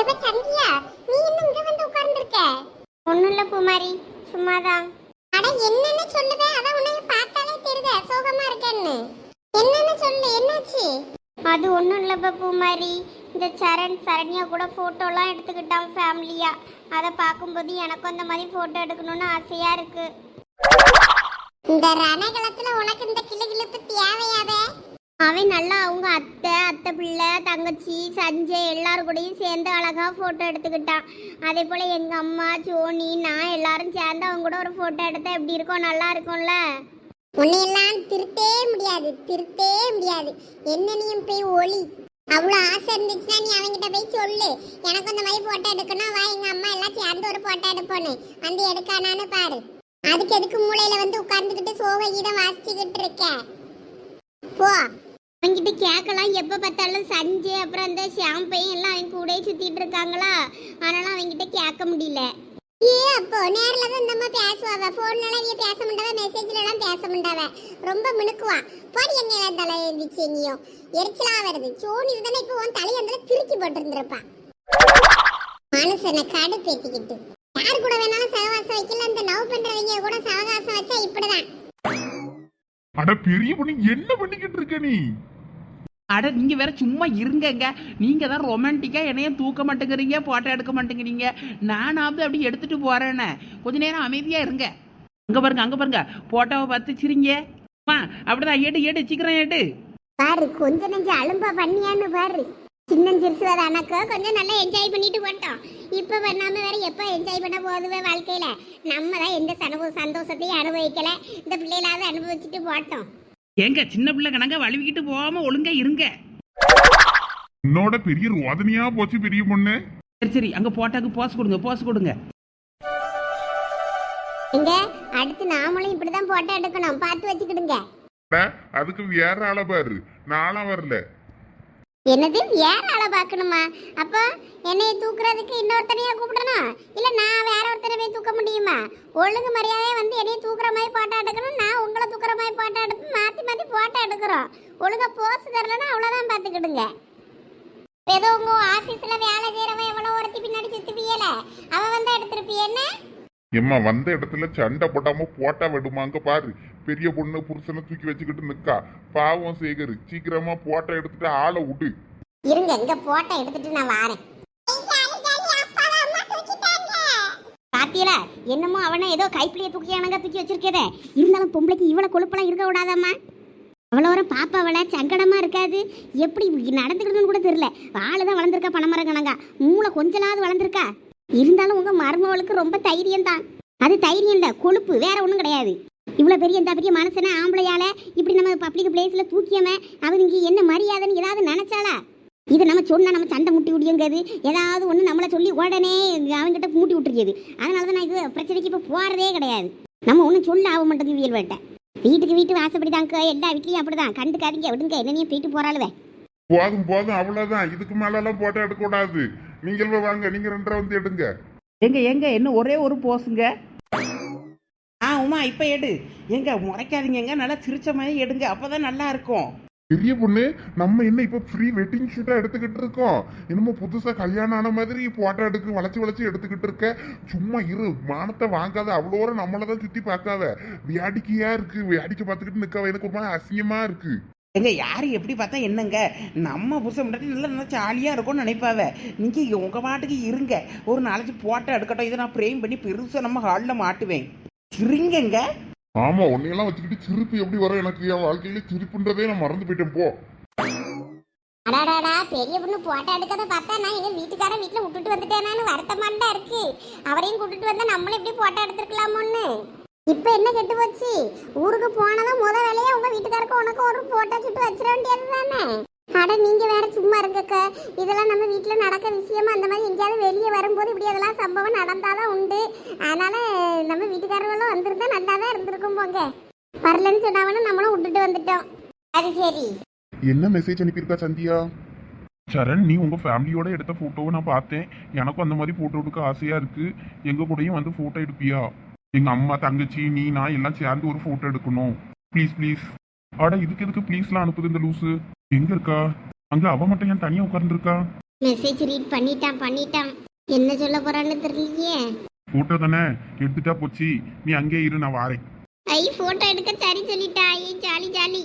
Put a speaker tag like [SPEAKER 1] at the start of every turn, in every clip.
[SPEAKER 1] எப்ப சந்தியா நீ என்ன இங்க வந்து உட்கார்ந்திருக்க?
[SPEAKER 2] ஒன்றும் இல்லை பூமாரி சும்மாதான்.
[SPEAKER 1] அட என்னன்னு சொல்லுதே. அதான் உன்னை பார்த்தாலே தெரியுதே சோகமா இருக்கேன்னு. என்னன்னு சொல்லு என்னாச்சு?
[SPEAKER 2] அது ஒன்றும் இல்லைப்பா பூமாரி. இந்த சரண் சரண்யா கூட ஃபோட்டோலாம் எடுத்துக்கிட்டான் ஃபேமிலியாக அதை பார்க்கும்போது எனக்கும் அந்த மாதிரி ஃபோட்டோ எடுக்கணும்னு ஆசையாக இருக்குது
[SPEAKER 1] இந்த ரணகலத்துல உனக்கு இந்த கிளுகிளுப்பு தேவையாவே
[SPEAKER 2] அவன் நல்லா அவங்க அத்தை அத்தை பிள்ளை தங்கச்சி சஞ்சய் எல்லாரும் கூடயும் சேர்ந்து அழகா ஃபோட்டோ எடுத்துக்கிட்டான். அதே போல் எங்கள் அம்மா சோனி நான் எல்லாரும் சேர்ந்து அவங்க கூட ஒரு ஃபோட்டோ எடுத்தா எப்படி இருக்கும்? நல்லா இருக்கும்ல?
[SPEAKER 1] உன்னையெல்லாம் திருத்தே முடியாது திருத்தே முடியாது. என்னனையும் போய் ஒளி? அவ்வளோ ஆசை இருந்துச்சுன்னா நீ அவங்கிட்ட போய் சொல்லு. எனக்கு அந்த மாதிரி ஃபோட்டோ எடுக்கணும். வா எங்க அம்மா எல்லாம் சேர்ந்து ஒரு ஃபோட்டோ எடுப்போன்னு. வந்து எடுக்கானான்னு பாரு. அதுக்கு எதுக்கு மூளையில் வந்து உட்காந்துக்கிட்டு சோக கீதம் வாசிச்சுக்கிட்டு இருக்க? போ.
[SPEAKER 2] அவன்கிட்ட கேட்கலாம் எப்போ பார்த்தாலும் சஞ்சய் அப்புறம் அந்த ஷாம்பையும் எல்லாம் அவன் கூடயே சுற்றிட்டு இருக்காங்களா? அதனால அவன்கிட்ட கேட்க முடியல.
[SPEAKER 1] ஏ அப்போ நேர்ல தான் இந்த அம்மா பேசுவாவ? போன்ல எல்லாம் இவ பேச முடியாவ மெசேஜ்ல எல்லாம் பேச முடியாவ ரொம்ப மினுக்குவா. போடி என்ன தலை எழுந்திச்சு நீயும் எரிச்சலா வருது. சோனி தானே இப்போ உன் தலையந்திர திருக்கி போட்டிருந்திருப்பா. மனுஷனை கடுப்பேத்திக்கிட்டு. யார் கூட வேணாலும் சகவாசம் வைக்கல இந்த லவ் பண்றவங்க கூட சகவாசம் வச்சா இப்படிதான்.
[SPEAKER 3] அட பெரிய பொண்ணு என்ன பண்ணிக்கிட்டு இருக்க நீ?
[SPEAKER 4] அட நீங்கள் வேற சும்மா இருங்கங்க. நீங்கள் தான் ரொமான்டிக்காக என்னையும் தூக்க மாட்டேங்கிறீங்க போட்டோ எடுக்க மாட்டேங்கிறீங்க. நானாவது அப்படி எடுத்துட்டு போறேன்னு கொஞ்ச நேரம் அமைதியாக இருங்க. அங்கே பாருங்க அங்கே பாருங்க. போட்டோவை பார்த்து சிரிங்க. அம்மா, அப்படிதான் ஏடு ஏடு சீக்கிரம் ஏடு
[SPEAKER 1] பாரு கொஞ்ச நெஞ்ச அலும்பா பண்ணியான்னு பாரு. சின்னஞ்சிறுசு அனக்க கொஞ்சம் நல்லா என்ஜாய் பண்ணிட்டு போட்டோம். இப்போ பண்ணாம வேற எப்போ என்ஜாய் பண்ண போதுவே வாழ்க்கையில? நம்ம தான் எந்த சனவு சந்தோஷத்தையும் அனுபவிக்கல. இந்த பிள்ளைகளாவது அனுபவிச்சுட்டு போட்டோம்.
[SPEAKER 4] ஏங்க சின்ன பிள்ளை கணங்க வழுவிக்கிட்டு போகாம ஒழுங்கா இருங்க.
[SPEAKER 3] உன்னோட பெரிய ரோதனையா போச்சு பெரிய பொண்ணு.
[SPEAKER 4] சரி சரி அங்க போட்டாக்கு போஸ் கொடுங்க போஸ் கொடுங்க.
[SPEAKER 1] எங்க அடுத்து நாமளும் இப்படிதான் போட்டோ எடுக்கணும். பார்த்து வச்சுக்கிடுங்க.
[SPEAKER 3] அட, அதுக்கு வேற ஆளை பாரு. நானும் வரல.
[SPEAKER 1] என்னது? ஏன் ஆளை பார்க்கணுமா? அப்போ என்னைய தூக்குறதுக்கு இன்னொருத்தனையா கூப்பிடணும்? இல்லை நான் வேற ஒருத்தனை போய் தூக்க முடியுமா? ஒழுங்கு மரியாதையாக வந்து என்னைய தூக்குற மாதிரி போட்டோ எடுக்கணும் நான் உங்களை தூக்குற மாதிரி போட்டோ எடுத்து மாற்றி மாற்றி போட்டோ எடுக்கிறோம் ஒழுங்காக போஸ்ட் தரலன்னா அவ்வளோதான் பார்த்துக்கிடுங்க. ஏதோ உங்கள் ஆஃபீஸில் வேலை செய்யறவன் எவ்வளோ ஒருத்தி பின்னாடி சுற்றுப்பியலை அவன் வந்து எடுத்திருப்பிய? என்ன?
[SPEAKER 3] எம்மா வந்த இடத்துல சண்டை போடாம போட்டா விடுமாங்க பாரு. பெரிய பொண்ணு புருஷனை தூக்கி வச்சுக்கிட்டு நிக்கா. பாவம் சேகரு சீக்கிரமா போட்டா எடுத்துட்டு ஆளை விடு.
[SPEAKER 1] இருங்க இங்க போட்டா எடுத்துட்டு நான் வாரேன்.
[SPEAKER 2] பாத்தியல என்னமோ அவனை ஏதோ கைப்பிள்ளைய தூக்கி அணங்க தூக்கி வச்சிருக்கதே. இருந்தாலும் பொம்பளைக்கு இவ்வளோ கொழுப்பெல்லாம் இருக்க விடாதம்மா? அவ்வளோ வரும் பாப்பா அவளை சங்கடமா இருக்காது. எப்படி நடந்துக்கிறதுன்னு கூட தெரியல. ஆளு தான் வளர்ந்துருக்கா பணமரம் கணங்கா. மூளை கொஞ்சலாவது வளர்ந்துருக்கா. இருந்தாலும் உங்க மருமவளுக்கு ரொம்ப தைரியம் தான் அது தைரியம் இல்லை கொழுப்பு வேற ஒன்றும் கிடையாது. இவ்வளோ பெரிய இந்த பெரிய மனுஷனை ஆம்பளையால இப்படி நம்ம பப்ளிக் பிளேஸில் தூக்கியம அவனுக்கு என்ன மரியாதைன்னு ஏதாவது நினைச்சாளா? இதை நம்ம சொன்னா நம்ம சண்டை முட்டி விடியுங்கிறது ஏதாவது ஒன்று நம்மளை சொல்லி உடனே அவங்ககிட்ட மூட்டி விட்டுருக்கியது அதனால தான் நான் இது பிரச்சனைக்கு இப்போ போகிறதே கிடையாது. நம்ம ஒன்றும் சொல்ல ஆக மாட்டேங்குது வியல் வீட்டுக்கு வீட்டு வாசப்படி தாங்க எல்லா வீட்லேயும் அப்படிதான். கண்டுக்காதீங்க விடுங்க என்னனையும் போயிட்டு போகிறாளுவே
[SPEAKER 3] போதும் போதும் அவ்வளோதான் இதுக்கு மேலெல்லாம் போட்டோ எடுக்கக்கூடாது. நீங்கள் வாங்க நீங்க ரெண்டரை வந்து எடுங்க.
[SPEAKER 4] எங்க எங்க? என்ன ஒரே ஒரு போஸுங்க ஆ உமா இப்ப எடு. எங்க முறைக்காதீங்க நல்லா சிரிச்ச மாதிரி எடுங்க. அப்பதான் நல்லா இருக்கும்.
[SPEAKER 3] பெரிய பொண்ணு நம்ம என்ன இப்ப ஃப்ரீ வெட்டிங் ஷூட்டா எடுத்துக்கிட்டு இருக்கோம்? என்னமோ புதுசா கல்யாணம் ஆன மாதிரி போட்டோ எடுக்க வளைச்சு வளைச்சு எடுத்துக்கிட்டு இருக்க? சும்மா இரு. மானத்தை வாங்காத. அவ்வளோ நம்மளதான் சுத்தி பார்க்காத. வியாடிக்கையா இருக்கு. வேடிக்கை பார்த்துக்கிட்டு நிக்க எனக்கு ஒரு மாதிரி அசிங்கமா இருக்கு.
[SPEAKER 4] எங்க யாரு எப்படி பார்த்தா என்னங்க? நம்ம புருஷன் முன்னாடி நல்லா நல்லா ஜாலியா இருக்கும்னு நினைப்பாவ. நீங்க உங்க பாட்டுக்கு இருங்க. ஒரு நாளைக்கு போட்டோ எடுக்கட்டும். இதை நான் பிரேம் பண்ணி பெருசா நம்ம ஹாலில் மாட்டுவேன். சிரிங்கங்க
[SPEAKER 3] ஆமா உன்னையெல்லாம் வச்சுக்கிட்டு சிரிப்பு எப்படி வரும் எனக்கு? என் வாழ்க்கையில சிரிப்புன்றதே நான் மறந்து போயிட்டேன் போ.
[SPEAKER 1] அடாடாடா பெரிய பொண்ணு போட்டோ எடுக்கிறத பார்த்தா நான் எங்க வீட்டுக்கார வீட்டுல விட்டுட்டு வந்துட்டேனான்னு வருத்தமாண்டா இருக்கு. அவரையும் கூட்டிட்டு வந்தா நம்மளும் இப்படி போட்டோ எடுத்துருக்கலாமோன்னு? இப்ப என்ன கெட்டு போச்சு? ஊருக்கு போனதும் முத வேலையா உங்க வீட்டுக்காருக்கு உனக்கு ஒரு போட்டோ சுட்டு வச்சிட வேண்டியது தானே? அட நீங்க வேற சும்மா இருங்கக்க. இதெல்லாம் நம்ம வீட்டுல நடக்க விஷயமா அந்த மாதிரி எங்கேயாவது வெளியே வரும்போது இப்படி அதெல்லாம் சம்பவம் நடந்தாதான் உண்டு. அதனால நம்ம வீட்டுக்காரர்களும் வந்திருந்தா நல்லா தான் இருந்திருக்கும் போங்க. வரலன்னு சொன்னாவன்னு நம்மளும் விட்டுட்டு வந்துட்டோம். அது சரி.
[SPEAKER 3] என்ன மெசேஜ் அனுப்பியிருக்கா சந்தியா? சரண் நீ உங்க ஃபேமிலியோட எடுத்த போட்டோவை நான் பார்த்தேன். எனக்கும் அந்த மாதிரி போட்டோ எடுக்க ஆசையா இருக்கு. எங்க கூடயும் வந்து போட்டோ எடுப்பியா? எங்க அம்மா தங்கச்சி நீ நான் எல்லாம் சேர்ந்து ஒரு போட்டோ எடுக்கணும். ப்ளீஸ் ப்ளீஸ் அட இதுக்கு எதுக்கு ப்ளீஸ்லாம் அனுப்புது இந்த லூசு? எங்க இருக்கா? அங்க அவ மட்டும் ஏன் தனியா உட்கார்ந்துருக்கா?
[SPEAKER 1] மெசேஜ் ரீட் பண்ணிட்டான் பண்ணிட்டான். என்ன சொல்ல போறான்னு தெரியலையே.
[SPEAKER 3] போட்டோ தானே? எடுத்துட்டா போச்சு. நீ அங்கேயே இரு நான் வாரேன்.
[SPEAKER 1] ஐ போட்டோ எடுக்க சரி சொல்லிட்டா. ஐ ஜாலி ஜாலி.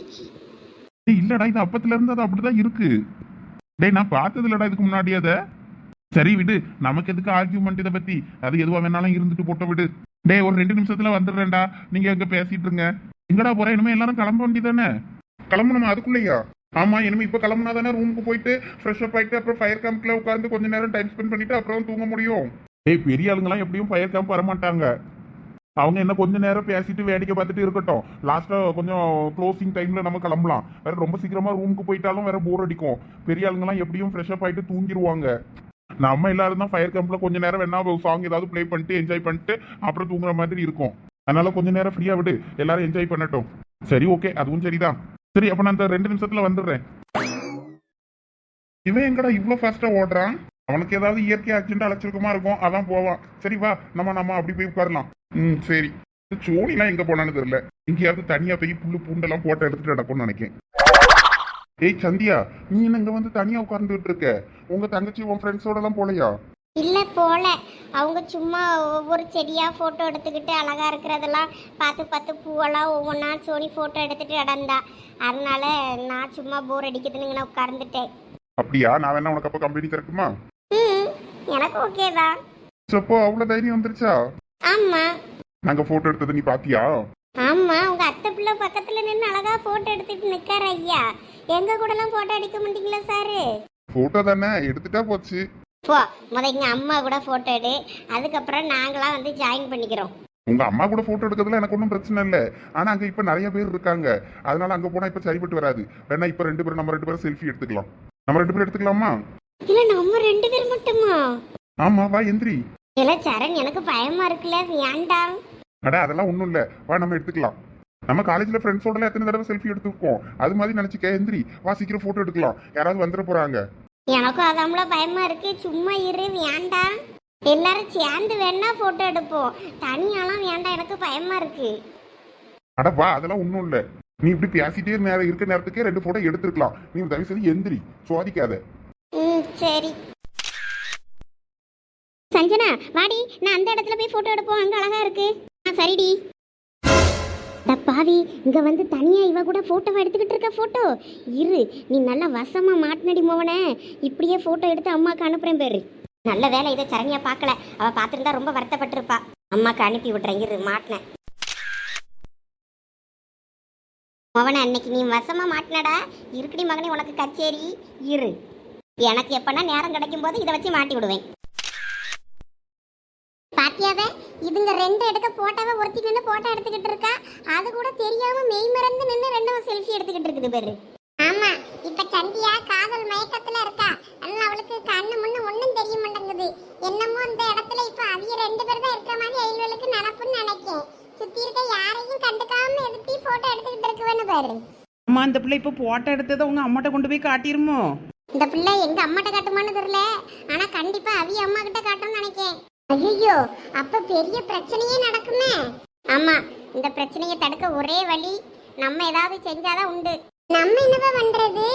[SPEAKER 3] ஏய் இல்லடா இது அப்பத்துல இருந்து அது அப்படிதான் இருக்கு. டேய் நான் பார்த்தது இல்லடா இதுக்கு முன்னாடி அத. சரி விடு. நமக்கு எதுக்கு ஆர்கியூமெண்ட் இதை பத்தி? அது எதுவா வேணாலும் இருந்துட்டு போட்ட விடு. டேய் ஒரு ரெண்டு நிமிஷத்துல வந்துடுறேன்டா. நீங்க அங்க பேசிட்டு இருங்க எங்கடா போற? இனிமே எல்லாரும் கிளம்ப வேண்டியதானே? கிளம்பணுமா? அதுக்குள்ளயா? ஆமா இனிமே இப்ப கிளம்புனா தானே ரூமுக்கு போயிட்டு ஃப்ரெஷ் அப் ஆயிட்டு அப்புறம் ஃபயர் கேம்ப்ல உட்காந்து கொஞ்ச நேரம் டைம் ஸ்பெண்ட் பண்ணிட்டு அப்புறம் தூங்க முடியும். டேய் பெரிய ஆளுங்கலாம் எப்படியும் ஃபயர் கேம்ப் வர மாட்டாங்க அவங்க என்ன கொஞ்ச நேரம் பேசிட்டு வேடிக்கை பார்த்துட்டு இருக்கட்டும். லாஸ்டா கொஞ்சம் க்ளோசிங் டைம்ல நம்ம கிளம்பலாம். வேற ரொம்ப சீக்கிரமா ரூமுக்கு போயிட்டாலும் வேற போர் அடிக்கும். பெரிய ஆளுங்கலாம் எப்படியும் ஃப்ரெஷ் அப் ஆயிட்டு தூங்கிடுவாங்க நம்ம எல்லாரும் தான் ஃபயர் கேம்ப்ல கொஞ்ச நேரம் வேணா சாங் ஏதாவது ப்ளே பண்ணிட்டு என்ஜாய் பண்ணிட்டு அப்புறம் தூங்குற மாதிரி இருக்கும். அதனால கொஞ்ச நேரம் ஃப்ரீயா விடு. எல்லாரும் என்ஜாய் பண்ணட்டும். சரி ஓகே அதுவும் சரிதான். சரி அப்ப நான் அந்த ரெண்டு நிமிஷத்துல வந்துடுறேன். இவன் எங்கடா இவ்வளவு ஃபாஸ்டா ஓடுறான்? அவனுக்கு ஏதாவது இயற்கை ஆக்சிடென்ட் அழைச்சிருக்குமா இருக்கும். அதான் போவான். சரி வா. நம்ம நம்ம அப்படி போய் உட்காரலாம். ம் சரி. சோனிலாம் எங்க போனான்னு தெரியல. எங்கேயாவது தனியா போய் புல்லு பூண்டெல்லாம் போட்டோ எடுத்துட்டு நடக்கும்னு நினைக்கேன். ஏய் சந்தியா நீ என்ன இங்க வந்து தனியா உட்கார்ந்துட்டு இருக்க உங்க தங்கச்சி உன் ஃப்ரெண்ட்ஸோட எல்லாம் போலையா?
[SPEAKER 1] இல்ல போல. அவங்க சும்மா ஒவ்வொரு செடியா போட்டோ எடுத்துக்கிட்டு அழகா இருக்கிறதெல்லாம் பார்த்து பார்த்து பூவெல்லாம் ஒவ்வொன்றா சோனி போட்டோ எடுத்துட்டு நடந்தா. அதனால நான் சும்மா போர் அடிக்குதுன்னு உட்கார்ந்துட்டேன்.
[SPEAKER 3] அப்படியா? நான் வேணா உனக்கு அப்ப கம்பெனி திறக்குமா?
[SPEAKER 1] ம் எனக்கு ஓகே தான்.
[SPEAKER 3] சப்போ அவ்வளவு தைரியம் வந்துருச்சா?
[SPEAKER 1] ஆமா.
[SPEAKER 3] நாங்க போட்டோ எடுத்தது நீ பாத்தியா?
[SPEAKER 1] ஆமா உங்க அத்தை பிள்ளை பக்கத்துல நின்று அழகா போட்டோ எடுத்துட்டு நிக்காரு ஐயா. எங்க கூடலாம் போட்டோ அடிக்க மாட்டீங்களா சாரு?
[SPEAKER 3] போட்டோ தானே? எடுத்துட்டா போச்சு.
[SPEAKER 1] போ முத எங்க அம்மா கூட போட்டோ எடு. அதுக்கப்புறம் நாங்களாம் வந்து ஜாயின் பண்ணிக்கிறோம்.
[SPEAKER 3] உங்க அம்மா கூட போட்டோ எடுக்கிறதுல எனக்கு ஒன்றும் பிரச்சனை இல்லை. ஆனா அங்க இப்ப நிறைய பேர் இருக்காங்க. அதனால அங்க போனா இப்ப சரிப்பட்டு வராது. வேணா இப்ப ரெண்டு பேரும் நம்ம ரெண்டு பேரும் செல்ஃபி எடுத்துக்கலாம். நம்ம ரெண்டு பேரும் எடுத்துக்கலாமா?
[SPEAKER 1] இல்ல நம்ம ரெண்டு பேர் மட்டுமா?
[SPEAKER 3] ஆமா வா எந்திரி.
[SPEAKER 1] இல்ல சரண் எனக்கு பயமா இருக்குல்ல வேண்டாம்
[SPEAKER 3] அட அதெல்லாம் ஒண்ணும் இல்ல. வா நம்ம எடுத்துக்கலாம். நம்ம காலேஜ்ல ஃப்ரெண்ட்ஸோட எத்தனை தடவை செல்ஃபி எடுத்துருக்கோம்? அது மாதிரி நினைச்சுக்க எந்திரி வா சீக்கிரம் போட்டோ எடுக்கலாம். யாராவது வந்துட போறாங்க.
[SPEAKER 1] எனக்கும் அதாமல பயமா இருக்கு. சும்மா இரு வேண்டாம். எல்லாரும் சேர்ந்து வேணா போட்டோ எடுப்போம். தனியாலாம் வேண்டாம் எனக்கு பயமா இருக்கு.
[SPEAKER 3] அட வா அதெல்லாம் ஒண்ணும் இல்ல. நீ இப்படி பேசிட்டே நேரம் இருக்க நேரத்துக்கே ரெண்டு போட்டோ எடுத்துருக்கலாம். நீ தயவு செய்து எந்திரி சுவாதிக்காத.
[SPEAKER 1] ம் சரி. சஞ்சனா வாடி நான் அந்த இடத்துல போய் போட்டோ எடுப்போம். அங்க அழகா இருக்கு. சரிடி. பாவி இங்க வந்து தனியா இவ கூட போட்டோவை எடுத்துக்கிட்டு இருக்க போட்டோ இரு நீ நல்லா வசமா மாட்டினடி மோவனே. இப்படியே போட்டோ எடுத்து அம்மாக்கு அனுப்புறேன் பேரு. நல்ல வேலை இதை சரணியா பார்க்கல. அவ பார்த்துருந்தா ரொம்ப வருத்தப்பட்டிருப்பா. அம்மாக்கு அனுப்பி விட்றேன் இரு மாட்டினேன். மவனை அன்னைக்கு நீ வசமா மாட்டினடா. இருக்குடி மகனே உனக்கு கச்சேரி. இரு. எனக்கு எப்பனா நேரம் கிடைக்கும் போது இதை வச்சு மாட்டி விடுவேன். பாத்தியாவே? இதுங்க ரெண்டு எடுக்க போட்டோவை ஒருத்தி நின்று போட்டோ எடுத்துக்கிட்டு இருக்கா. அது கூட தெரியாம மெய் மறந்து நின்று ரெண்டும் செல்ஃபி எடுத்துக்கிட்டு இருக்குது பேரு. ஆமா இப்ப சந்தியா காதல் மயக்கத்துல இருக்கா. அதனால அவளுக்கு கண்ணு முன்னு ஒண்ணும் தெரிய மாட்டேங்குது. என்னமோ இந்த இடத்துல இப்ப அவிய ரெண்டு பேர் தான் இருக்க மாதிரி ஐநூலுக்கு நினப்புன்னு நினைக்கேன். சுத்தி இருக்க யாரையும் கண்டுக்காம எடுத்து போட்டோ எடுத்துக்கிட்டு இருக்குவேன்னு பாரு.
[SPEAKER 4] அம்மா அந்த பிள்ளை இப்போ போட்டோ எடுத்ததை உங்க அம்மாட்ட கொண்டு போய் காட்டிருமோ?
[SPEAKER 1] இந்த பிள்ளை எங்க அம்மாட்ட காட்டுமான்னு தெரியல. ஆனா கண்டிப்பா அவி அம்மா கிட்ட காட்டும்னு நினைக்கேன். ஐயோ அப்ப பெரிய பிரச்சனையே நடக்குமே? ஆமா இந்த பிரச்சனையை தடுக்க ஒரே வழி நம்ம ஏதாவது செஞ்சாதான் உண்டு. நம்ம என்னவா பண்றது?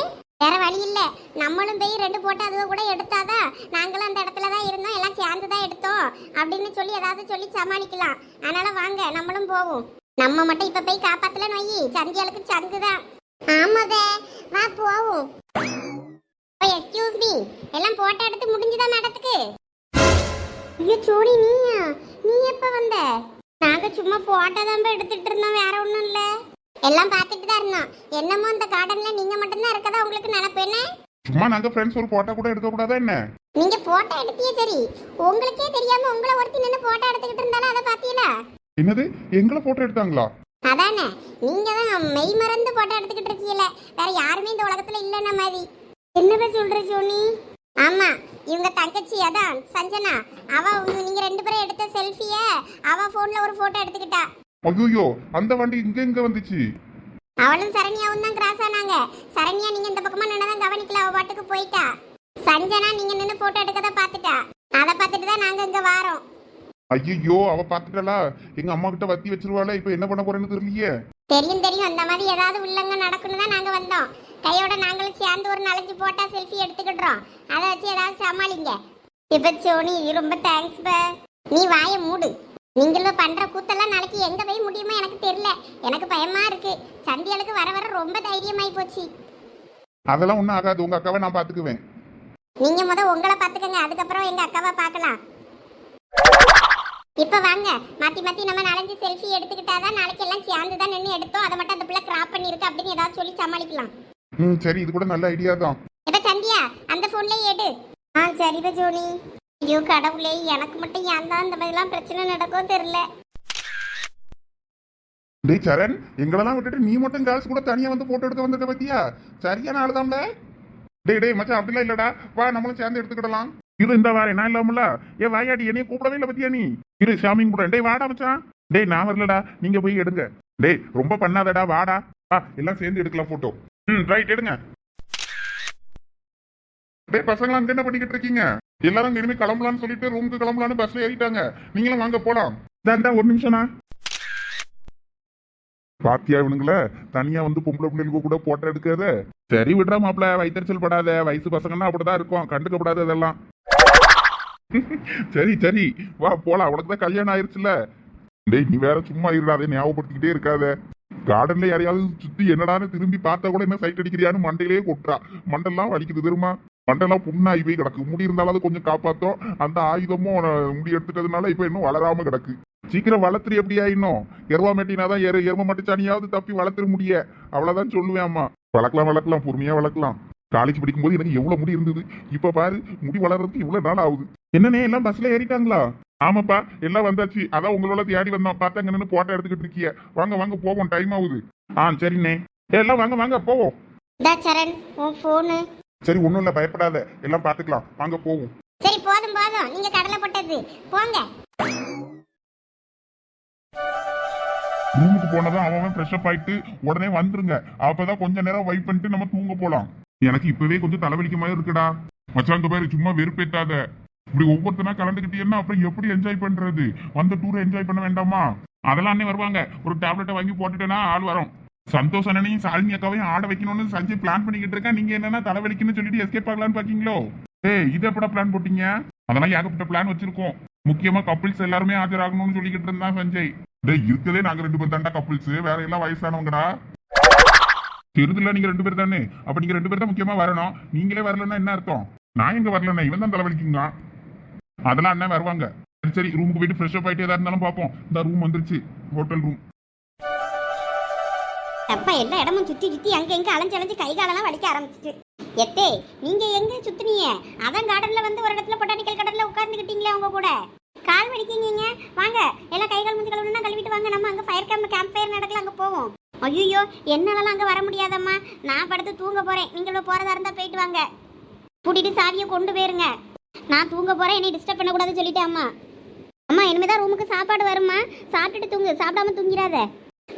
[SPEAKER 1] வேற வழி இல்ல. நம்மளும் போய் ரெண்டு போட்டு அதுவ கூட எடுத்தாதான் நாங்களும் அந்த இடத்துல தான் இருந்தோம் எல்லாம் சேர்ந்து தான் எடுத்தோம் அப்படின்னு சொல்லி ஏதாவது சொல்லி சமாளிக்கலாம். அதனால வாங்க நம்மளும் போவோம். நம்ம மட்டும் இப்ப போய் காப்பாத்தல நோயி சந்தியாளுக்கு சங்கு தான். ஆமாவே வா போவோம். எக்ஸ்கியூஸ் மீ எல்லாம் போட்டோ எடுத்து முடிஞ்சுதா மேடத்துக்கு? ஐயோ சோனி நீயா? நீ எப்ப வந்த? நாங்க சும்மா போட்டோ தான் எடுத்துட்டு இருந்தோம் வேற ஒண்ணும் இல்ல. எல்லாம் பார்த்துட்டு தான் இருந்தோம். என்னமோ இந்த கார்டன்ல நீங்க மட்டும்தான் இருக்கதா உங்களுக்கு நினைப்பு என்ன?
[SPEAKER 3] சும்மா நாங்க ஃப்ரெண்ட்ஸ் ஒரு போட்டோ கூட எடுக்க கூடாதா என்ன?
[SPEAKER 1] நீங்க போட்டோ எடுத்தியே சரி. உங்களுக்கே தெரியாம உங்களை ஒருத்தி நின்று போட்டோ எடுத்துக்கிட்டு இருந்தாலும் அதை பாத்தீங்களா
[SPEAKER 3] என்னது? எங்களை போட்டோ எடுத்தாங்களா?
[SPEAKER 1] அதானே. நீங்க தான் மெய் மறந்து போட்டோ எடுத்துக்கிட்டு இருக்கீங்களே. வேற யாருமே இந்த உலகத்துல இல்லைன்ன மாதிரி. என்னவே சொல்ற சோனி? ஆமா இவங்க தங்கச்சி அதான் சஞ்சனா. அவ உங்க- நீங்க ரெண்டு பேரும் எடுத்த செல்ஃபிய அவ போன்ல ஒரு போட்டோ எடுத்துக்கிட்டா.
[SPEAKER 3] ஐயோ அந்த வண்டி இங்க இங்க வந்துச்சு?
[SPEAKER 1] அவளும் சரண்யாவும் தான் கிராஸ் ஆனாங்க. சரண்யா நீங்க இந்த பக்கமா நின்னதான் கவனிக்கல அவ பாட்டுக்கு போயிட்டா. சஞ்சனா நீங்க நின்று போட்டோ எடுக்கத பாத்துட்டா அதை பார்த்துட்டு தான் நாங்க இங்க வாரோம்.
[SPEAKER 3] ஐயோ அவ பாத்துட்டலா எங்க அம்மா கிட்ட வத்தி வச்சிருவாளே இப்ப என்ன பண்ண போறேன்னு தெரியலையே.
[SPEAKER 1] தெரியும் தெரியும். அந்த மாதிரி ஏதாவது உள்ளங்க நடக்கும்னு தான் நாங்க வந்தோம். கையோட நாங்களும் சேர்ந்து ஒரு நாலஞ்சு போட்டா செல்ஃபி எடுத்துக்கிடுறோம். அதை வச்சு ஏதாவது சமாளிங்க. இப்ப சோனி ரொம்ப தேங்க்ஸ் பா. நீ வாயை மூடு. நீங்களும் பண்ற கூத்தெல்லாம் நாளைக்கு எங்க போய் முடியுமோ எனக்கு தெரியல. எனக்கு பயமா இருக்கு. சந்தியாளுக்கு வர வர ரொம்ப தைரியமாயி போச்சு.
[SPEAKER 3] அதெல்லாம் ஒன்றும் ஆகாது. உங்க அக்காவை நான் பாத்துக்குவேன்.
[SPEAKER 1] நீங்க முத உங்களை பாத்துக்கங்க. அதுக்கப்புறம் எங்க அக்காவை பார்க்கலாம் இப்ப வாங்க. மாத்தி மாத்தி நம்ம நாலஞ்சு செல்ஃபி எடுத்துக்கிட்டாதான் நாளைக்கு எல்லாம் சேர்ந்து தான் நின்று எடுத்தோம். அதை மட்டும் அந்த பிள்ளை கிராப் பண்ணிருக்கு அப்படின்னு ஏதாவது சொல்லி சமாளிக்கலாம்.
[SPEAKER 3] ம் சரி இது கூட நல்ல ஐடியா தான்.
[SPEAKER 1] இப்ப சந்தியா அந்த போன்லயே எடு. ஆ சரிப்பா ஜோனி. ஐயோ கடவுளே எனக்கு மட்டும் ஏன் தான் இந்த மாதிரிலாம் பிரச்சனை நடக்கும் தெரியல.
[SPEAKER 3] டேய் சரண் எங்களெல்லாம் விட்டுட்டு நீ மட்டும் கேர்ள்ஸ் கூட தனியா வந்து போட்டோ எடுக்க வந்திருக்க பத்தியா? சரியான ஆளுதான்ல? டேய் டேய் மச்சான் அப்படிலாம் இல்லடா. வா நம்மளும் சேர்ந்து எடுத்துக்கிடலாம். இது இந்த வாரம் நான் இல்லாமல. ஏ வாயாடி என்னைய கூப்பிடவே இல்லை பத்தியா நீ? இரு ஷாமிங் கூட டேய் வாடா மச்சான். டேய் நான் வரலடா. நீங்க போய் எடுங்க. டேய் ரொம்ப பண்ணாதடா வாடா. வா எல்லாம் சேர்ந்து எடுக்கலாம் போட்டோ ம் ரைட் எடுங்க. டேய் பசங்களா என்ன பண்ணிக்கிட்டு இருக்கீங்க? எல்லாரும் இனிமே கிளம்பலாம்னு சொல்லிட்டு ரூமுக்கு கிளம்பலாம்னு பஸ்ல ஏறிட்டாங்க. நீங்களும் வாங்க போலாம். இந்தா ஒரு நிமிஷம்ண்ணா. பாத்தியா இவனுங்கள? தனியா வந்து பொம்பளை பிள்ளைகளுக்கு கூட போட்டோ எடுக்காத. சரி விடுறா மாப்பிள வயிற்றுச்சல் படாத. வயசு பசங்கன்னா அப்படிதான் இருக்கும். கண்டுக்கப்படாது இதெல்லாம். சரி சரி. வா போலாம். உனக்கு தான் கல்யாணம் ஆயிருச்சுல. டேய் நீ வேற சும்மா இருடாதே ஞாபகப்படுத்திக்கிட்டே இருக்காத. கார்டன்ல யாரையாவது சுத்தி என்னடான்னு திரும்பி பார்த்தா கூட என்ன சைட் அடிக்கிறியான்னு மண்டையிலேயே கொட்டுறா. மண்டெல்லாம் வலிக்குது தெரியுமா? மண்டெல்லாம் புண்ணாகி போய் கிடக்கு. முடி இருந்தாலும் கொஞ்சம் காப்பாத்தோம். அந்த ஆயுதமும் முடி எடுத்துட்டதுனால இப்ப இன்னும் வளராம கிடக்கு. சீக்கிரம் வளர்த்துரு எப்படி ஆயினும் எருவா மெட்டினாதான் எரு எரும மட்டுச்சானியாவது தப்பி வளர்த்துற முடிய. அவ்வளவுதான் சொல்லுவேன் அம்மா. வளர்க்கலாம் வளர்க்கலாம். பொறுமையா வளர்க்கலாம். காலேஜ் படிக்கும்போது எனக்கு எவ்வளவு முடி இருந்தது? இப்ப பாரு முடி வளர்றதுக்கு இவ்வளவு நாள் ஆகுது. என்னன்னே எல்லாம் பஸ்ல ஏறிட்டாங்களா? ஆமாப்பா எல்லாம் வந்தாச்சு. அதான் உங்களோட தேடி வந்தோம். பார்த்தாங்க நின்று போட்டோ எடுத்துக்கிட்டு இருக்கிய. வாங்க வாங்க போவோம். டைம் ஆகுது. ஆ சரிண்ணே. எல்லாம் வாங்க வாங்க போவோம்.
[SPEAKER 1] சரண் உன் போனு
[SPEAKER 3] சரி ஒண்ணும் இல்ல பயப்படாத. எல்லாம் பாத்துக்கலாம் வாங்க போவோம்.
[SPEAKER 1] சரி போதும் போதும். நீங்க கடலை போட்டது. போங்க.
[SPEAKER 3] ரூமுக்கு போனதும் அவன் ஃப்ரெஷ் அப் ஆயிட்டு உடனே வந்துருங்க. அப்பதான் கொஞ்ச நேரம் வெயிட் பண்ணிட்டு நம்ம தூங்க போலாம். எனக்கு இப்பவே கொஞ்சம் தலைவலிக்க மாதிரி இருக்குடா. மச்சாங்க பேரு சும்மா வெறுப்பேத்தாத. இப்படி ஒவ்வொருத்தனா கலந்துக்கிட்டீங்கன்னா அப்புறம் எப்படி என்ஜாய் பண்றது? வந்த டூரை என்ஜாய் பண்ண வேண்டாமா? அதெல்லாம் அண்ணே வருவாங்க. ஒரு டேப்லெட்டை வாங்கி போட்டுட்டேன்னா ஆள் வரும். சந்தோஷ் அண்ணனையும் சாலினி அக்காவையும் ஆட வைக்கணும்னு சஞ்சய் பிளான் பண்ணிக்கிட்டு இருக்கேன். நீங்க என்னன்னா தலைவலிக்குன்னு சொல்லிட்டு எஸ்கேப் ஆகலான்னு பாக்கீங்களோ? ஏய் இதை எப்படா பிளான் போட்டீங்க? அதெல்லாம் ஏகப்பட்ட பிளான் வச்சிருக்கோம். முக்கியமா கப்பிள்ஸ் எல்லாருமே ஆஜராகணும்னு சொல்லிக்கிட்டு இருந்தான் சஞ்சய். டேய் இருக்கதே நாங்க ரெண்டு பேர் தான்டா கப்பிள்ஸ் வேற எல்லாம் வயசானவங்கடா. தெரிதுல நீங்க ரெண்டு பேர் தானே? அப்ப நீங்க ரெண்டு பேர் தான் முக்கியமா வரணும். நீங்களே வரலன்னா என்ன அர்த்தம்? நான் எங்க வரலன்னா இவன் தான் தலைவலிக்குங்க அதெல்லாம் அண்ணன் வருவாங்க. சரி சரி ரூமுக்கு போயிட்டு ஃப்ரெஷ் அப் ஆயிட்டு எதா இருந்தாலும் பார்ப்போம். இந்த ரூம் வந்துருச்சு ஹோட்டல் ரூம்
[SPEAKER 1] அப்பா எல்லா இடமும் சுத்தி சுத்தி அங்க எங்க அலைஞ்சு அலைஞ்சு கை காலெல்லாம் வலிக்க ஆரம்பிச்சிச்சு. எத்தே நீங்க எங்க சுத்தினீங்க? அதான் கார்டன்ல வந்து ஒரு இடத்துல பொட்டானிக்கல் கடல்ல உட்கார்ந்துக்கிட்டீங்களே அவங்க கூட. கால் வலிக்கீங்க வாங்க எல்லாம் கை கால் முஞ்சு கழுவுனா கழுவிட்டு வாங்க. நம்ம அங்க ஃபயர் கேம்ப் கேம்ப் ஃபயர் நடக்கல அங்க போவோம். ஐயோ என்னாலலாம் அங்க வர முடியாதம்மா. நான் படுத்து தூங்க போறேன். நீங்களும் போறதா இருந்தா போயிட்டு வாங்க. கூட்டிட்டு சாவியை கொண்டு போயிருங்க. நான் தூங்க போகிறேன் என்னை டிஸ்டர்ப் பண்ணக்கூடாதுன்னு சொல்லிட்டேன் அம்மா. அம்மா இனிமேதான் ரூமுக்கு சாப்பாடு வருமா சாப்பிட்டுட்டு தூங்கு சாப்பிடாம தூங்கிடாத.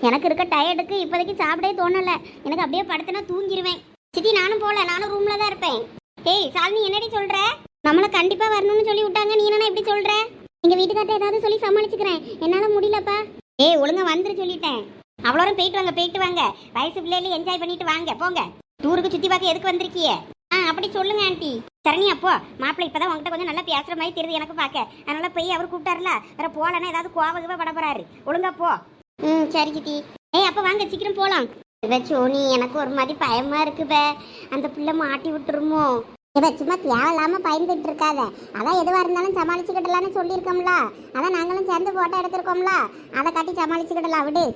[SPEAKER 1] எனக்கு இருக்க டயர்டுக்கு இப்போதைக்கு சாப்பிடவே தோணலை. எனக்கு அப்படியே படுத்துனா தூங்கிடுவேன் சித்தி நானும் போகல நானும் ரூமில் தான் இருப்பேன். ஏய் சாலினி என்னடி சொல்ற? நம்மள கண்டிப்பா வரணும்னு சொல்லி விட்டாங்க நீ என்ன எப்படி சொல்ற? எங்க வீட்டுக்கார்ட்ட ஏதாவது சொல்லி சமாளிச்சுக்கிறேன். என்னால முடியலப்பா. ஏய் ஒழுங்கா வந்துரு சொல்லிட்டேன். அவ்வளோரும் போயிட்டு வாங்க போயிட்டு வாங்க. வயசு பிள்ளைல என்ஜாய் பண்ணிட்டு வாங்க போங்க. டூருக்கு சுத்தி பார்க்க எதுக்கு வந்திருக்கிய? ஆ அப்படி சொல்லுங்க ஆண்டி. சரணி அப்போ மாப்பிள்ளை இப்பதான் உங்ககிட்ட கொஞ்சம் நல்லா பேசுற மாதிரி தெரியுது எனக்கு பார்க்க. அதனால போய் அவர் கூப்பிட்டாருல வேற போலன்னா ஏதாவது கோவகவே பட போறாரு. ஒழுங்கா போ. ம் சரி சித்தி. ஏய் அப்ப வாங்க சீக்கிரம் போலாம். இவ சோனி எனக்கு ஒரு மாதிரி பயமா இருக்குப அந்த பிள்ளை மாட்டி விட்டுருமோ? இவ சும்மா தேவையில்லாம பயந்துட்டு இருக்காத. அதான் எதுவா இருந்தாலும் சமாளிச்சுக்கிடலாம்னு சொல்லியிருக்கோம்ல. அதான் நாங்களும் சேர்ந்து போட்டோ எடுத்திருக்கோம்ல. அதை காட்டி சமாளிச்சுக்கிடலாம் விடு.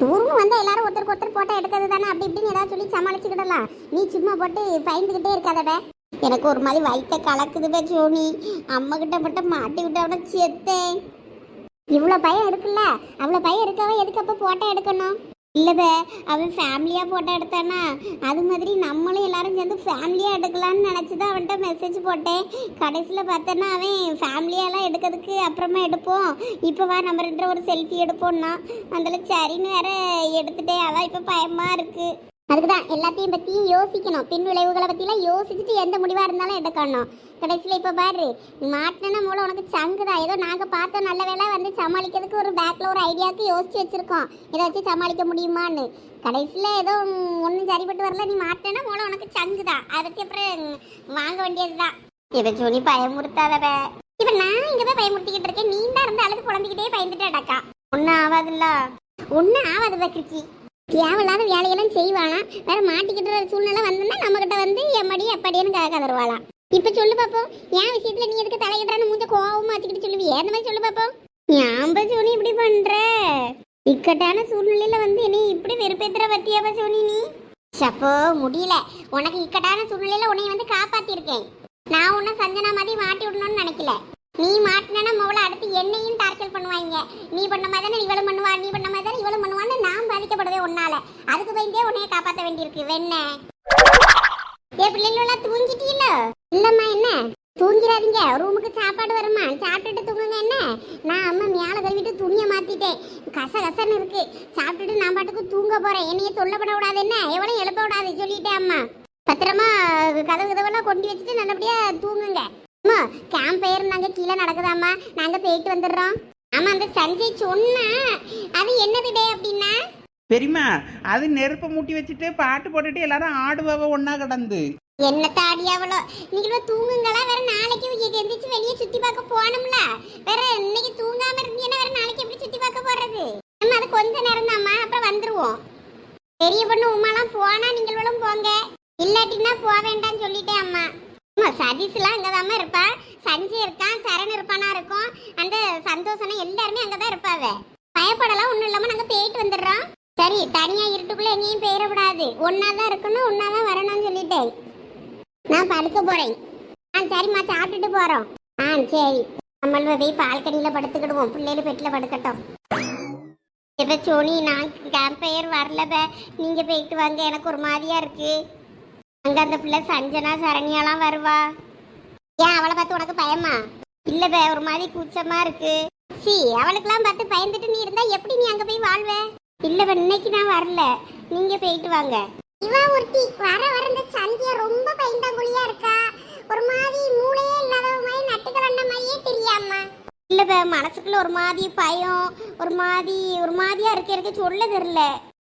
[SPEAKER 1] டூர்னு வந்தா எல்லாரும் ஒருத்தருக்கு ஒருத்தர் போட்டோ எடுக்கிறது தானே அப்படி இப்படின்னு ஏதாவது சொல்லி சமாளிச்சுக்கிடலாம். நீ சும்மா போட்டு பயந்துக்கிட்டே இருக்காதட எனக்கு ஒரு மாதிரி வயிற்ற கலக்குதுவே சோனி அம்மா கிட்ட மட்டும் மாட்டி விட்டவன செத்தேன் இவ்வளோ பயம் இருக்குல்ல? அவ்வளோ பயம் இருக்கவே எதுக்கு அப்போ போட்டோ எடுக்கணும்? இல்லைபே அவன் ஃபேமிலியாக போட்டோ எடுத்தானா? அது மாதிரி நம்மளும் எல்லாரும் சேர்ந்து ஃபேமிலியாக எடுக்கலாம்னு நினச்சி தான் அவன்கிட்ட மெசேஜ் போட்டேன். கடைசியில் பார்த்தோன்னா அவன் ஃபேமிலியாலாம் எடுக்கிறதுக்கு அப்புறமா எடுப்போம். இப்போ வா நம்ம ரெண்டு ஒரு செல்ஃபி எடுப்போம்னா. அதில் சரின்னு வேற எடுத்துட்டேன். அதான் இப்போ பயமாக இருக்குது அதுக்கு தான் எல்லாத்தையும் பற்றியும் யோசிக்கணும். பின் விளைவுகளை பற்றிலாம் யோசிச்சுட்டு எந்த முடிவாக இருந்தாலும் எடுக்கணும் கடைசியில் இப்போ பாரு மாட்டினா மூலம் உனக்கு சங்குதா ஏதோ நாங்கள் பார்த்தோம் நல்ல வேலை வந்து சமாளிக்கிறதுக்கு ஒரு பேக்கில் ஒரு ஐடியாவுக்கு யோசிச்சு வச்சுருக்கோம். இதை வச்சு சமாளிக்க முடியுமான்னு. கடைசியில் ஏதோ ஒன்றும் சரிப்பட்டு வரல நீ மாட்டினா மூலம் உனக்கு சங்கு தான். அதுக்கு அப்புறம் வாங்க வேண்டியது தான் இதை சொல்லி பயமுறுத்தாதவ. இப்போ நான் இங்கே போய் பயமுறுத்திக்கிட்டு இருக்கேன். நீ தான் இருந்து அழுது குழம்பிக்கிட்டே பயந்துட்டு அடக்கா ஒன்றும் ஆகாதுல்ல ஒன்றும் ஆகாது பக்கிச்சி தேவையில்லாத வேலையெல்லாம் செய்வாளாம். வேற மாட்டிக்கிட்டு சூழ்நிலை வந்தோம்னா நம்மகிட்ட வந்து எம்மடி எப்படின்னு க கதறுவாளாம் இப்ப சொல்லு பாப்போம். என் விஷயத்துல நீ எதுக்கு தலையிடுறான்னு மூஞ்ச கோவமா வச்சுக்கிட்டு சொல்லுவியே? அந்த மாதிரி சொல்லு பாப்போம். ஞாபக சோனி இப்படி பண்ற? இக்கட்டான சூழ்நிலையில வந்து நீ இப்படி வெறுப்பேத்துற பத்தியாப்பா சோனி நீ? சப்போ முடியல. உனக்கு இக்கட்டான சூழ்நிலையில உன்னை வந்து காப்பாத்திருக்கேன். நான் உன்னை சஞ்சனா மாதிரி மாட்டி விடணும்னு நினைக்கல. நீ மாட்டினா மோளை அடுத்து என்னையும் டார்ச்சர் பண்ணுவாங்க. நீ பண்ண மாதிரி தானே இவளும் பண்ணுவா நீ பண்ண மாதிரி தானே இவளும் பண்ணுவான்னு நான் பாதிக்கப்படுவே உன்னால. அதுக்கு பயந்தே உன்னைய காப்பாற்ற வேண்டியிருக்கு. வெண்ண. ஏ பிள்ளைங்களெல்லாம் தூங்கிட்டீல்ல இல்லம்மா என்ன? தூங்கிடாதீங்க. ரூமுக்கு சாப்பாடு வருமா? சாப்பிட்டுட்டு தூங்குங்க என்ன? நான் அம்மா மேலே கழுவிட்டு துணியை மாத்திட்டேன். கச கசன்னு இருக்கு. சாப்பிட்டுட்டு நான் பாட்டுக்கு தூங்க போறேன். என்னைய சொல்லப்பட விடாது என்ன? எவனையும் எழுப்ப விடாது சொல்லிட்டேன் அம்மா. பத்திரமா கதவு கதவெல்லாம் கொண்டு வச்சுட்டு நல்லபடியா தூங்குங்க. அம்மா கேம்ப் பெயர் நாங்க கீழே நடக்குதாம்மா. நாங்க போயிட்டு வந்துடுறோம். ஆமா அந்த சஞ்சய் சொன்னா. அது என்னது டே அப்படின்னா?
[SPEAKER 4] பெரியம்மா அது நெருப்பை மூட்டி வச்சுட்டு பாட்டு போட்டுட்டு எல்லாரும் ஆடுவவ ஒண்ணா கிடந்து.
[SPEAKER 1] என்ன தாடியாவளோ நீங்களும் தூங்குங்களா? வேற நாளைக்கு எந்திரிச்சு வெளியே சுத்தி பார்க்க போனோம்ல வேற இன்னைக்கு தூங்காம இருந்தீங்கன்னா வேற நாளைக்கு எப்படி சுத்தி பார்க்க போறது? நம்ம அது கொஞ்ச நேரம் தாம்மா அப்புறம் வந்துருவோம். பெரிய பொண்ணு உமாலாம் போனா நீங்களும் போங்க. இல்லாட்டினா போக வேண்டாம்னு சொல்லிட்டேன் அம்மா. அம்மா சதீஷ்லாம் அங்கதாம்மா இருப்பா. சஞ்சய் இருக்கான் சரண் இருப்பானா இருக்கும். அந்த சந்தோஷனா எல்லாருமே அங்கதான் இருப்பாவ. பயப்படலாம் ஒண்ணும் இல்லாம நாங்கள் போயிட்டு வந்துடுறோம். சரி தனியா இருட்டுக்குள்ள எங்கேயும் போயிடக்கூடாது. ஒன்னாதான் இருக்கணும் ஒன்னாதான் வரணும்னு சொல்லிட்டேன் நான் படுக்க போறேன். ஆ சரிம்மா சாப்பிட்டுட்டு போறோம். ஆ சரி. நம்மள போய் பால்கனியில படுத்துக்கிடுவோம். பிள்ளைகள் பெட்டில் படுக்கட்டும். இப்ப சோனி நான் கேம்ப் வரலப்ப. நீங்கள் நீங்க போயிட்டு வாங்க எனக்கு ஒரு மாதிரியா இருக்கு. அங்க அந்த பிள்ளை சஞ்சனா சரண்யாலாம் வருவா. ஏன் அவளை பார்த்து உனக்கு பயமா? இல்ல பே ஒரு மாதிரி கூச்சமா இருக்கு. சி அவளுக்கெல்லாம் பார்த்து பயந்துட்டு நீ இருந்தா எப்படி நீ அங்க போய் வாழ்வ? இல்ல இன்னைக்கு நான் வரல. நீங்க போயிட்டு வாங்க. இவா ஒருத்தி வர வர இந்த சந்தியா ரொம்ப பயந்தாங்குழியா இருக்கா? ஒரு மாதிரி மூளையே இல்லாத மாதிரி நட்டுக்கலண்ட மாதிரியே தெரியாமா இல்ல பே மனசுக்குள்ள ஒரு மாதிரி பயம் ஒரு மாதிரி ஒரு மாதிரியா இருக்க இருக்க சொல்ல தெரியல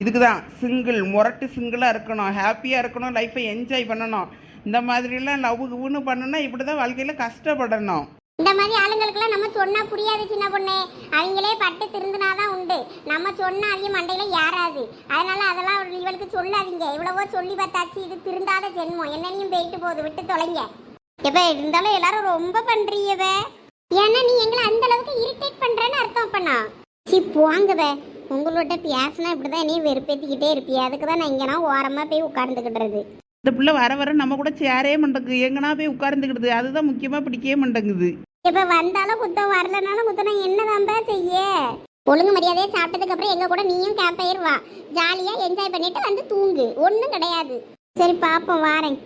[SPEAKER 4] இதுக்கு தான் சிங்கிள் முரட்டு சிங்கிளாக இருக்கணும். ஹாப்பியாக இருக்கணும். லைஃப்பை என்ஜாய் பண்ணணும். இந்த மாதிரிலாம் லவ் கிவ்னு பண்ணணும் இப்படி தான் வாழ்க்கையில் கஷ்டப்படணும்.
[SPEAKER 1] இந்த மாதிரி ஆளுங்களுக்குலாம் நம்ம சொன்னால் புரியாது சின்ன பொண்ணு. அவங்களே பட்டு திருந்தினாதான் உண்டு. நம்ம சொன்னால் அவங்க மண்டையில் ஏறாது. அதனால அதெல்லாம் இவளுக்கு சொல்லாதீங்க. இவ்வளவோ சொல்லி பார்த்தாச்சு. இது திருந்தாத ஜென்மம். என்னனையும் போயிட்டு போகுது. விட்டு தொலைங்க. எப்ப இருந்தாலும் எல்லாரும் ரொம்ப பண்றீங்கவ ஏன்னா நீ எங்களை அந்த அளவுக்கு இரிட்டேட் பண்ணுறேன்னு அர்த்தம் பண்ணா சி போங்கவே உங்களோட பேசினா இப்படிதான் என்னையும் வெறுப்பேத்திக்கிட்டே இருப்பிய. அதுக்கு தான் நான் இங்கன்னா ஓரமா போய் உட்கார்ந்துக்கிட்டுறது
[SPEAKER 4] இந்த பிள்ளை வர வர நம்ம கூட சேரவே மாட்டேங்குது. எங்கனா போய் உட்கார்ந்துக்கிடுது அதுதான் முக்கியமாக பிடிக்கவே மாட்டேங்குது.
[SPEAKER 1] இப்ப வந்தாலும் குத்தம் வரலனாலும் குத்தம் நான் என்னதான்பா செய்ய? ஒழுங்கு மரியாதையா சாப்பிட்டதுக்கு அப்புறம் எங்க கூட நீயும் கேம்ப் வா. ஜாலியா என்ஜாய் பண்ணிட்டு வந்து தூங்கு. ஒண்ணும் கிடையாது. சரி பாப்போம் வாரேன்.